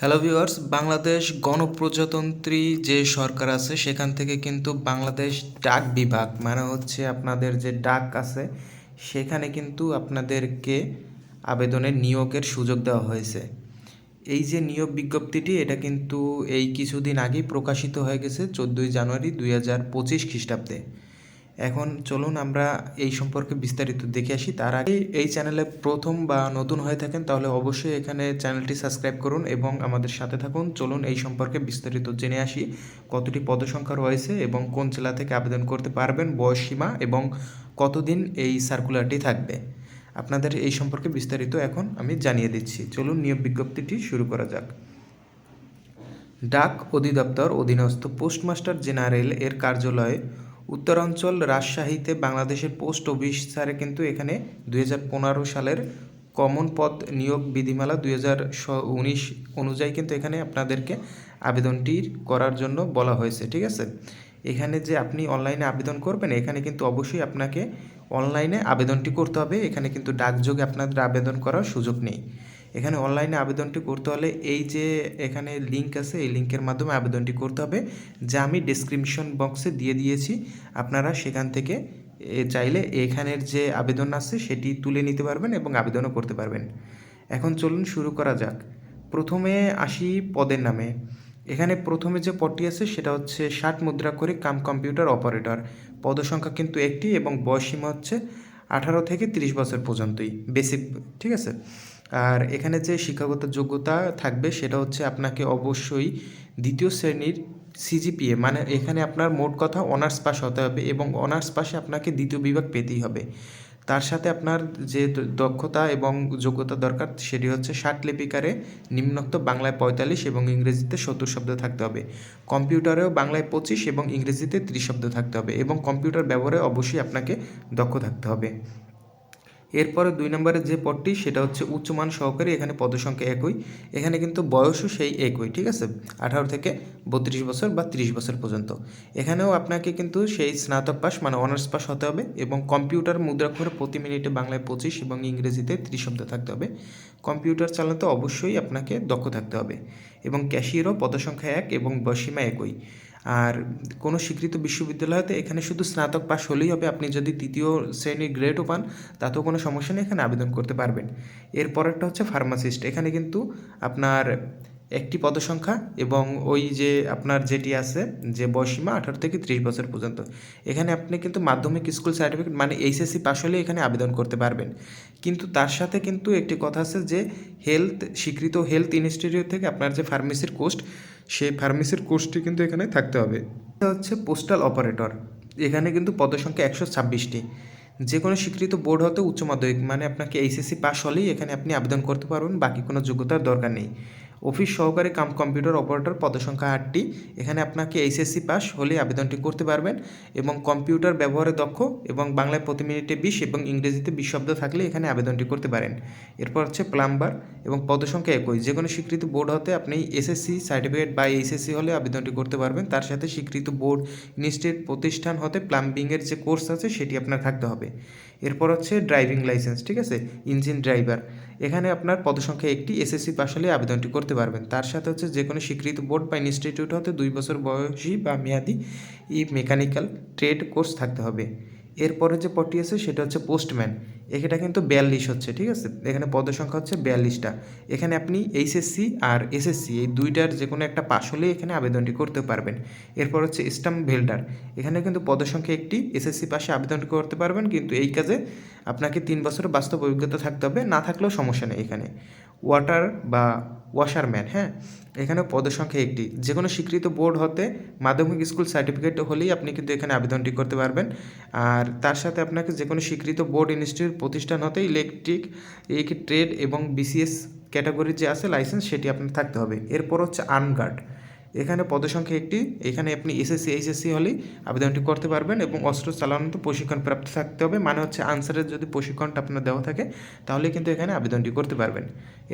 Hello viewers Bangladesh গণপ্রজাতন্ত্রী যে সরকার আছে, সেখান থেকে কিন্তু বাংলাদেশ ডাক বিভাগ মানে হচ্ছে আপনাদের যে ডাক আছে, সেখানে কিন্তু আপনাদেরকে আবেদনের নিয়োগের সুযোগ দেওয়া হয়েছে। এই যে নিয়োগ বিজ্ঞপ্তিটি, এটা কিন্তু এই কিছুদিন আগেই প্রকাশিত হয়ে গেছে, চোদ্দোই জানুয়ারি দুই হাজার পঁচিশ খ্রিস্টাব্দে। এখন চলুন আমরা এই সম্পর্কে বিস্তারিত দেখে আসি। তার আগে এই চ্যানেলে প্রথম বা নতুন হয়ে থাকেন, তাহলে অবশ্যই এখানে চ্যানেলটি সাবস্ক্রাইব করুন এবং আমাদের সাথে থাকুন। চলুন এই সম্পর্কে বিস্তারিত জেনে আসি, কতটি পদসংখ্যা রয়েছে এবং কোন জেলা থেকে আবেদন করতে পারবেন, বয়স সীমা এবং কতদিন এই সার্কুলারটি থাকবে। আপনাদের এই সম্পর্কে বিস্তারিত এখন আমি জানিয়ে দিচ্ছি। চলুন নিয়োগ বিজ্ঞপ্তিটি শুরু করা যাক। ডাক অধিদপ্তর অধীনস্থ পোস্টমাস্টার জেনারেল এর কার্যালয় উত্তরাঞ্চল রাজশাহীতে বাংলাদেশের পোস্ট অফিসারে কিন্তু এখানে দুই হাজার পনেরো সালের কমন পদ নিয়োগ বিধিমালা দুই অনুযায়ী কিন্তু এখানে আপনাদেরকে আবেদনটি করার জন্য বলা হয়েছে, ঠিক আছে? এখানে যে আপনি অনলাইনে আবেদন করবেন, এখানে কিন্তু অবশ্যই আপনাকে অনলাইনে আবেদনটি করতে হবে। এখানে কিন্তু ডাকযোগে আপনাদের আবেদন করার সুযোগ নেই। এখানে অনলাইনে আবেদনটি করতে হলে এই যে এখানে লিঙ্ক আছে, এই লিঙ্কের মাধ্যমে আবেদনটি করতে হবে। যা আমি ডিসক্রিপশন বক্সে দিয়ে দিয়েছি। আপনারা সেখান থেকে চাইলে এখানের যে আবেদন আছে, সেটি তুলে নিতে পারবেন এবং আবেদনও করতে পারবেন। এখন চলুন শুরু করা যাক। প্রথমে আসি পদের নামে। এখানে প্রথমে যে পদটি আছে, সেটা হচ্ছে ষাট মুদ্রা করে কাম কম্পিউটার অপারেটর। পদসংখ্যা কিন্তু একটি এবং বয়সীমা হচ্ছে আঠারো থেকে তিরিশ বছর পর্যন্তই। বেসিক, ঠিক আছে? আর এখানে যে শিক্ষাগত যোগ্যতা থাকবে সেটা হচ্ছে আপনাকে অবশ্যই দ্বিতীয় শ্রেণির সিজিপিএ মানে এখানে আপনার মোট কথা অনার্স পাস হতে হবে এবং অনার্স পাশে আপনাকে দ্বিতীয় বিভাগ পেতেই হবে। তার সাথে আপনার যে দক্ষতা এবং যোগ্যতা দরকার সেটি হচ্ছে ষাট লিপিকারে নিম্নোক্ত বাংলায় পঁয়তাল্লিশ এবং ইংরেজিতে সত্তর শব্দ থাকতে হবে। কম্পিউটারেও বাংলায় পঁচিশ এবং ইংরেজিতে ত্রিশ শব্দ থাকতে হবে এবং কম্পিউটার ব্যবহারে অবশ্যই আপনাকে দক্ষ থাকতে হবে। এরপরে দুই নম্বরের যে পদটি, সেটা হচ্ছে উচ্চমান সহকারী, এখানে পদসংখ্যা একই। এখানে কিন্তু বয়সও সেই একই, ঠিক আছে? আঠারো থেকে বত্রিশ বছর বা ত্রিশ বছর পর্যন্ত। এখানেও আপনাকে কিন্তু সেই স্নাতক পাস মানে অনার্স পাস হতে হবে এবং কম্পিউটার মুদ্রাক্ষরে প্রতি মিনিটে বাংলায় পঁচিশ এবং ইংরেজিতে ত্রিশ শব্দ থাকতে হবে। কম্পিউটার চালাতে অবশ্যই আপনাকে দক্ষ থাকতে হবে এবং ক্যাশিয়ারও পদসংখ্যা এক এবং বসীমা একই। আর কোনো স্বীকৃত বিশ্ববিদ্যালয়তে এখানে শুধু স্নাতক পাস হলেই হবে। আপনি যদি তৃতীয় শ্রেণির গ্রেডও পান, তাতেও কোনো সমস্যা নেই, এখানে আবেদন করতে পারবেন। এরপরেরটা হচ্ছে ফার্মাসিস্ট এখানে কিন্তু আপনার একটি পদসংখ্যা এবং ওই যে আপনার যেটি আছে, যে বয়সীমা আঠারো থেকে ত্রিশ বছর পর্যন্ত। এখানে আপনি কিন্তু মাধ্যমিক স্কুল সার্টিফিকেট মানে এইচএসসি পাশ হলে এখানে আবেদন করতে পারবেন। কিন্তু তার সাথে কিন্তু একটি কথা আছে যে হেলথ স্বীকৃত হেলথ ইনস্টিটিউট থেকে আপনার যে ফার্মেসির কোর্স সেই ফার্মেসির কোর্সটি কিন্তু এখানে থাকতে হবে। এটা হচ্ছে পোস্টাল অপারেটর এখানে কিন্তু পদসংখ্যা একশো ছাব্বিশটি। যে কোনো স্বীকৃত বোর্ড হতে উচ্চ মাধ্যমিক মানে আপনাকে এইচএসসি পাশ হলেই এখানে আপনি আবেদন করতে পারবেন, বাকি কোনো যোগ্যতার দরকার নেই। অফিস সহকারী কাম কম্পিউটার অপারেটর পদসংখ্যা আটটি। এখানে আপনাকে এইচএসসি পাস হলে আবেদনটি করতে পারবেন এবং কম্পিউটার ব্যবহারে দক্ষ এবং বাংলায় প্রতি মিনিটে বিশ এবং ইংরেজিতে বিশ শব্দ থাকলে এখানে আবেদনটি করতে পারেন। এরপর হচ্ছে প্লাম্বার এবং পদসংখ্যা একই। যে কোনো স্বীকৃত বোর্ড হতে আপনি এসএসসি সার্টিফিকেট বা এইচএসসি হলে আবেদনটি করতে পারবেন। তার সাথে স্বীকৃত বোর্ড, ইনস্টিটিউট, প্রতিষ্ঠান হতে প্লাম্বিংয়ের যে কোর্স আছে সেটি আপনার থাকতে হবে। এরপর হচ্ছে ড্রাইভিং লাইসেন্স, ঠিক আছে? Engine driver. এখানে আপনার পদসংখ্যা একটি এসএসসি পাস হলে আবেদনটি করতে পারবেন। তার সাথে হচ্ছে যে কোনো স্বীকৃত বোর্ড বা ইনস্টিটিউট হতে দুই বছর বয়সী বা মেয়াদি ই মেকানিক্যাল ট্রেড কোর্স থাকতে হবে। এরপরে যে পটি আছে সেটা হচ্ছে পোস্টম্যান। এটা কিন্তু বিয়াল্লিশ হচ্ছে, ঠিক আছে? এখানে পদের সংখ্যা হচ্ছে বিয়াল্লিশটা। এখানে আপনি এইচএসসি আর এসএসসি এই দুইটার যে কোনো একটা পাশ হলেই এখানে আবেদনটি করতে পারবেন। এরপর হচ্ছে স্টাম্প ভেল্ডার। এখানে কিন্তু পদের সংখ্যা একটি এসএসসি পাশে আবেদনটি করতে পারবেন, কিন্তু এই কাজে আপনাকে তিন বছরের বাস্তব অভিজ্ঞতা থাকতে হবে, না থাকলেও সমস্যা নেই এখানে। ওয়াটার বা ওয়াশারম্যান হ্যাঁ? এখানে পদসংখ্যা একটি। যে কোনো স্বীকৃত বোর্ড হতে মাধ্যমিক স্কুল সার্টিফিকেট হলেই আপনি কিন্তু এখানে আবেদনটি করতে পারবেন। আর তার সাথে আপনাকে যে কোনো স্বীকৃত বোর্ড ইনস্টিটিউট প্রতিষ্ঠান হতে ইলেকট্রিক এই ট্রেড এবং বিসিএস ক্যাটাগরির যে আছে লাইসেন্স সেটি আপনার থাকতে হবে। এরপর হচ্ছে আর্মগার্ড এখানে পদসংখ্যা একটি। এখানে আপনি এসএসসি এইচএসসি হলেই আবেদনটি করতে পারবেন এবং অস্ত্র চালানোতে প্রশিক্ষণ প্রাপ্ত থাকতে হবে। মানে হচ্ছে আনসারের যদি প্রশিক্ষণটা আপনার দেওয়া থাকে তাহলে কিন্তু এখানে আবেদনটি করতে পারবেন।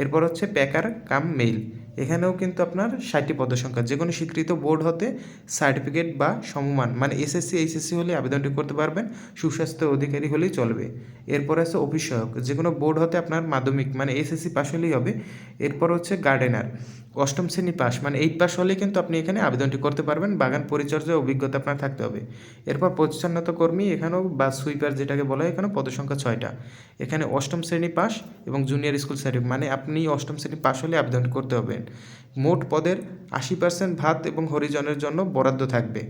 এরপর হচ্ছে প্যাকার কাম মেইল এখানেও কিন্তু আপনার ষাটটি পদসংখ্যা। যে কোনো স্বীকৃত বোর্ড হতে সার্টিফিকেট বা সমমান মানে এসএসসি এইচএসসি হলে আবেদনটি করতে পারবেন, সুস্বাস্থ্য অধিকারী হলেই চলবে। এরপর আছে অফিস সহায়ক যে কোনো বোর্ড হতে আপনার মাধ্যমিক মানে এসএসসি পাস হলেই হবে। এরপর হচ্ছে গার্ডেনার। অষ্টম শ্রেণি পাস মানে এইট পাস হলেই কিন্তু আপনি এখানে আবেদনটি করতে পারবেন। বাগান পরিচর্যার অভিজ্ঞতা আপনার থাকতে হবে। এরপর পরিচ্ছন্নতা কর্মী, এখানেও বা সুইপার যেটাকে বলা হয়, এখানেও পদসংখ্যা ছয়টা। এখানে অষ্টম শ্রেণি পাস এবং জুনিয়র স্কুল সার্টিফিকেট মানে আপনি অষ্টম শ্রেণি পাস হলে আবেদন করতে হবে। মোট পদের আশি পার্সেন্ট ভাত এবং হরিজনের জন্য বরাদ্দ থাকবে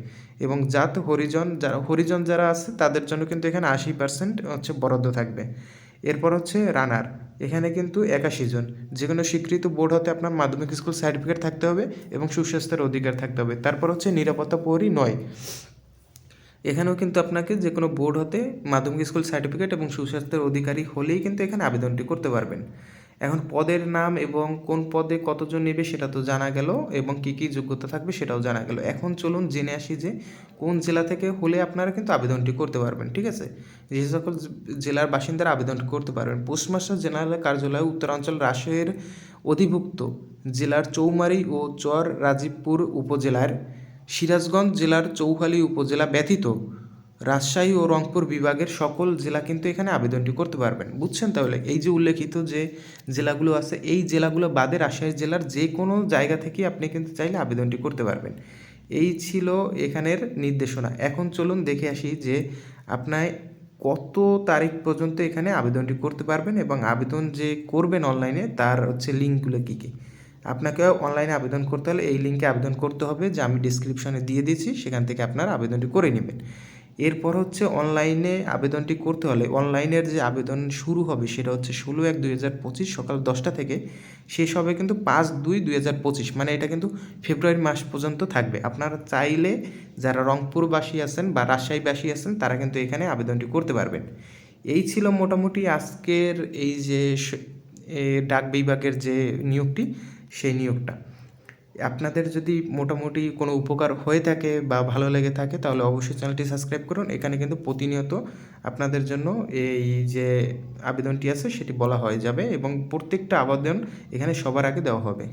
এবং জাত হরিজন যারা হরিজন যারা আছে তাদের জন্য কিন্তু এখানে আশি পার্সেন্ট হচ্ছে বরাদ্দ থাকবে। এরপর হচ্ছে রানার। এখানে কিন্তু একাশি জন। যে কোনো স্বীকৃত বোর্ড হতে আপনার মাধ্যমিক স্কুল সার্টিফিকেট থাকতে হবে এবং সুস্বাস্থ্যের অধিকার থাকতে হবে। তারপর হচ্ছে নিরাপত্তা প্রহরী নয়। এখানেও কিন্তু আপনাকে যে কোনো বোর্ড হতে মাধ্যমিক স্কুল সার্টিফিকেট এবং সুস্বাস্থ্যের অধিকারী হলেই কিন্তু এখানে আবেদনটি করতে পারবেন। এখন পদের নাম এবং কোন পদে কতজন নেবে সেটা তো জানা গেল এবং কী কী যোগ্যতা থাকবে সেটাও জানা গেল। এখন চলুন জেনে আসি যে কোন জেলা থেকে হলে আপনারা কিন্তু আবেদনটি করতে পারবেন, ঠিক আছে? যে সকল জেলার বাসিন্দারা আবেদন করতে পারবেন। পোস্টমাস্টার জেনারেল কার্যালয়, উত্তরাঞ্চল রাজশাহীর অধিভুক্ত জেলার চৌমারি ও চর রাজীবপুর উপজেলার সিরাজগঞ্জ জেলার চৌখালী উপজেলা ব্যতীত রাজশাহী ও রংপুর বিভাগের সকল জেলা কিন্তু এখানে আবেদনটি করতে পারবেন। বুঝছেন তাহলে? এই যে উল্লেখিত যে জেলাগুলো আছে, এই জেলাগুলো বাদে রাজশাহী জেলার যে কোনো জায়গা থেকে আপনি কিন্তু চাইলে আবেদনটি করতে পারবেন। এই ছিল এখানের নির্দেশনা। এখন চলুন দেখে আসি যে আপনার কত তারিখ পর্যন্ত এখানে আবেদনটি করতে পারবেন এবং আবেদন যে করবেন অনলাইনে তার হচ্ছে লিঙ্কগুলো কী কী? আপনাকে অনলাইনে আবেদন করতে হলে এই লিঙ্কে আবেদন করতে হবে যে আমি ডিসক্রিপশনে দিয়ে দিয়েছি, সেখান থেকে আপনার আবেদনটি করে নেবেন। এরপর হচ্ছে অনলাইনে আবেদনটি করতে হলে অনলাইনের যে আবেদন শুরু হবে সেটা হচ্ছে ষোলো এক দুই হাজার পঁচিশ সকাল দশটা থেকে শেষ হবে কিন্তু পাঁচ দুই দুই হাজার পঁচিশ মানে এটা কিন্তু ফেব্রুয়ারি মাস পর্যন্ত থাকবে। আপনারা চাইলে যারা রংপুরবাসী আছেন বা রাজশাহীবাসী আছেন, তারা কিন্তু এখানে আবেদনটি করতে পারবেন। এই ছিল মোটামুটি আজকের এই যে ডাক বিভাগের যে নিয়োগটি, সেই নিয়োগটা। আপনাদের যদি মোটামুটি কোনো উপকার হয়ে থাকে বা ভালো লেগে থাকে, তাহলে অবশ্যই চ্যানেলটি সাবস্ক্রাইব করুন। এখানে কিন্তু প্রতিনিয়ত আপনাদের জন্য এই যে আবেদনটি আছে, সেটি বলা হয়ে যাবে এবং প্রত্যেকটা আবেদন এখানে সবার আগে দেওয়া হবে।